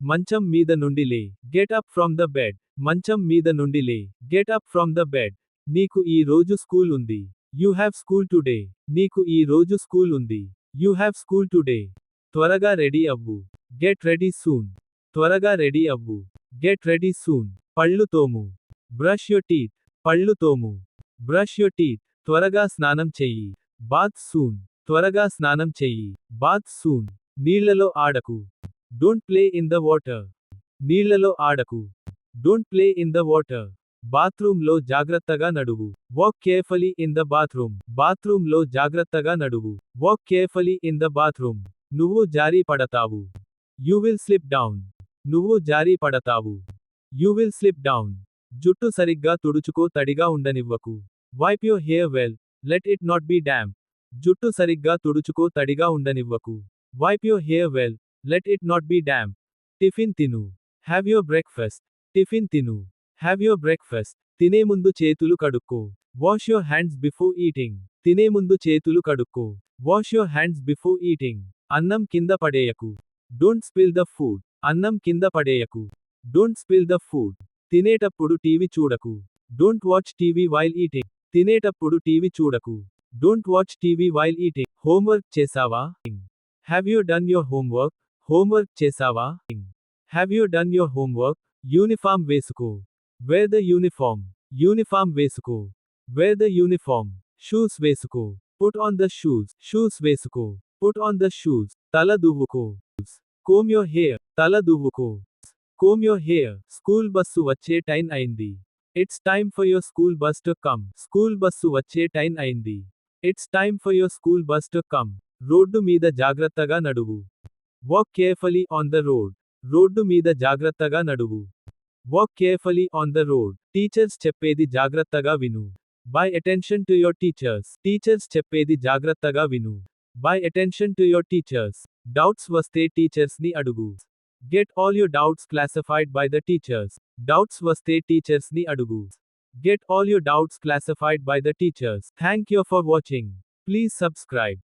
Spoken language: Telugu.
మంచం మీద నుండి లే. Get up from the bed మంచం మీద నుండి లే. Get up from the bed నీకు ఈ రోజు స్కూల్ ఉంది. యూ హ్యావ్ స్కూల్ టుడే నీకు ఈ రోజు స్కూల్ ఉంది. యూ హ్యావ్ స్కూల్ టుడే త్వరగా రెడీ అవ్వు. గెట్ రెడీ సూన్ త్వరగా రెడీ అవ్వు. గెట్ రెడీ సూన్ పళ్ళు తోము. బ్రష్ యో టీత్ పళ్ళు తోము. బ్రష్ యో టీత్ త్వరగా స్నానం చెయ్యి. బాత్ సూన్ త్వరగా స్నానం చెయ్యి. బాత్ సూన్ నీళ్ళలో ఆడకు. Don't play in the water నీళ్ళలో ఆడకు. Don't play in the water బాత్రూంలో జాగ్రత్తగా నడువు. Walk carefully in the bathroom బాత్రూంలో జాగ్రత్తగా నడువు. Walk carefully in the bathroom నువ్వు జారీ పడతావు. యూ విల్ స్లిప్ డౌన్ నువ్వు జారీ పడతావు. యూ విల్ స్లిప్ డౌన్ జుట్టు సరిగ్గా తుడుచుకో తడిగా ఉండనివ్వకు. Wipe your hair well let it not be damp జుట్టు సరిగ్గా తుడుచుకో తడిగా ఉండనివ్వకు. Wipe your hair well let it not be damp tiffin తిను. హ్యావ్ యువర్ బ్రేక్ఫాస్ట్ టిఫిన్ తిను. హ్యావ్ యువర్ బ్రేక్ఫాస్ట్ తినే ముందు చేతులు కడుక్కో. Wash your hands before eating తినే ముందు చేతులు కడుక్కో. Wash your hands before eating అన్నం కింద పడేయకు. డోంట్ స్పిల్ ద ఫుడ్ అన్నం కింద పడేయకు. డోంట్ స్పిల్ ద ఫుడ్ తినేటప్పుడు టీవీ చూడకు. Don't watch TV while eating తినేటప్పుడు టీవీ చూడకు. Don't watch TV while eating homework చేసావా? Have you done your homework homework చేసావా have you done your homework uniform వేసుకో వేర్ ద యూనిఫామ్ యూనిఫామ్ వేసుకో వేర్ ద యూనిఫామ్ షూస్ వేసుకో put on the shoes shoes వేసుకో పుట్ ఆన్ ద షూస్ తల దువ్వుకో కోమ్ యోర్ హెయిర్ తల దువ్వుకో comb your hair school bus వచ్చే టైం అయింది it's time for your school bus to come school bus వచ్చే టైం అయింది it's time for your school bus to come road మీద జాగ్రత్తగా నడువు walk carefully on the road road మీద జాగ్రత్తగా నడువు walk carefully on the road teachers చెప్పేది జాగ్రత్తగా విను pay attention to your teachers teachers చెప్పేది జాగ్రత్తగా విను pay attention to your teachers doubts వస్తే టీచర్స్ని అడుగు get all your doubts classified by the teachers doubts వస్తే టీచర్స్ని అడుగు get all your doubts classified by the teachers thank you for watching please subscribe